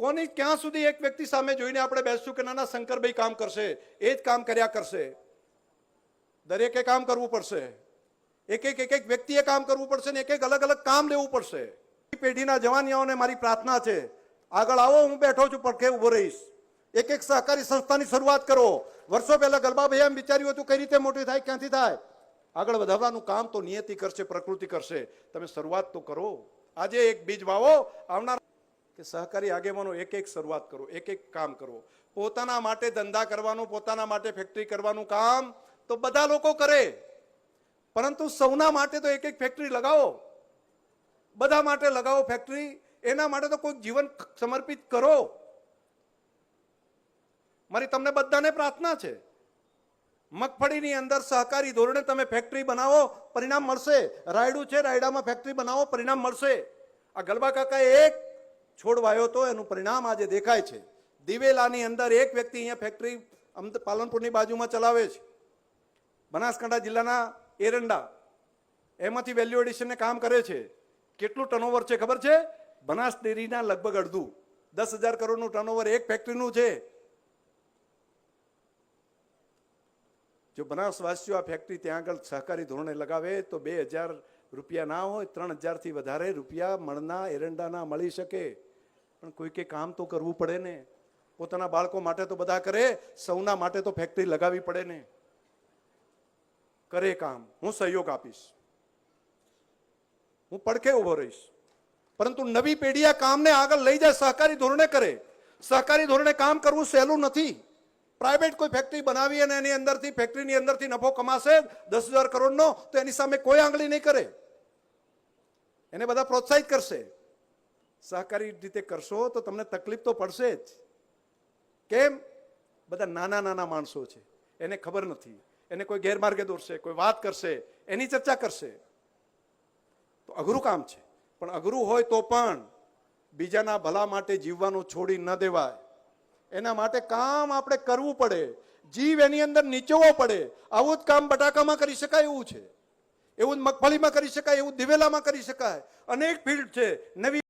કોની ક્યાં સુધી એક વ્યક્તિ સામે જોઈને આપણે બેસશું કે નાના શંકરભાઈ કામ કરશે, એ જ કામ કર્યા કરશે? દરેકે કામ કરવું પડશે. એક એક એક એક વ્યક્તિએ કામ કરવું પડશે ને એક એક અલગ અલગ કામ લેવું પડશે. પેઢીના જવાનિયાઓને મારી પ્રાર્થના છે. આગળ આવો, હું બેઠો છું, પડખે ઊભો રહીશ. એક એક સહકારી સંસ્થાની શરૂઆત કરો. વર્ષો પહેલા ગલબાભાઈ એમ વિચાર્યું હતું, કઈ રીતે મોટી થાય, ક્યાંથી થાય? આગળ વધારવાનું કામ તો નિયતિ કરશે, પ્રકૃતિ કરશે. તમે શરૂઆત તો કરો. આજે એક બીજ વાવો, આવનાર કે સહકારી આગેવાનો એક એક શરૂઆત કરો, એક એક કામ કરો. પોતાના માટે ધંધા કરવાનું, પોતાના માટે ફેક્ટરી કરવાનું કામ તો બધા લોકો કરે. પરંતુ સૌના માટે તો એક એક ફેક્ટરી લગાવો. બધા માટે લગાવો ફેક્ટરી એના માટે તો કોઈક જીવન સમર્પિત કરો. મારી તમને બધાને પ્રાર્થના છે. મગફળીની અંદર સહકારી ધોરણે તમે ફેક્ટરી બનાવો, પરિણામ મળશે. રાયડું છે, રાયડામાં ફેક્ટરી બનાવો, પરિણામ મળશે. આ ગલબા કાકાએ એક છોડ વાયો તો એનું પરિણામ આજે દેખાય છે. દિવેલાની અંદર એક વ્યક્તિ અહીંયા ફેક્ટરી પાલનપુરની બાજુમાં ચલાવે છે. બનાસકાંઠા જિલ્લાના એરંડા. એમાંથી વેલ્યુ એડિશનને કામ કરે છે. કેટલું ટર્નઓવર છે ખબર છે? બનાસ ડેરીના લગભગ અડધું. દસ હજાર કરોડનું ટર્નઓવર એક ફેક્ટરીનું છે. જો બનાસવાસીઓ આ ફેક્ટરી ત્યાં આગળ સહકારી ધોરણે લગાવે તો બે હજાર રૂપિયા ના હોય, ત્રણ હજારથી વધારે રૂપિયા મણના એરંડાના મળી શકે. પણ કોઈકે કામ તો કરવું પડે ને? પોતાના બાળકો માટે તો બધા કરે, સૌના માટે તો ફેક્ટરી લગાવવી પડે ને? કરે કામ. હું સહયોગ આપીશ. હું પડખે ઊભો રહીશ. પરંતુ નવી પેઢી આ કામને આગળ લઈ જાય, સહકારી ધોરણે કરે. સહકારી ધોરણે કામ કરવું સહેલું નથી. પ્રાઇવેટ કોઈ ફેક્ટરી બનાવી અને એની અંદરથી ફેક્ટરીની અંદરથી નફો કમાશે, દસ હજાર કરોડનો, તો એની સામે કોઈ આંગળી નહીં કરે. એને બધા પ્રોત્સાહિત કરશે. સહકારી રીતે કરશો તો તમને તકલીફ તો પડશે જ. કેમ? બધા નાના નાના માણસો છે. એને ખબર નથી. એને કોઈ ગેરમાર્ગે દોરશે, કોઈ વાત કરશે, એની ચર્ચા કરશે. તો અઘરું કામ છે. પણ અઘરું હોય તો પણ બીજાના ભલા માટે જીવવાનું છોડી ન દેવાય. એના માટે કામ આપણે કરવું પડે. જીવ એની અંદર નીચવો પડે. આવું જ કામ બટાકામાં કરી શકાય એવું છે. એવું જ મગફળીમાં કરી શકાય, એવું દિવેલામાં કરી શકાય. અનેક ફિલ્ડ છે. નવી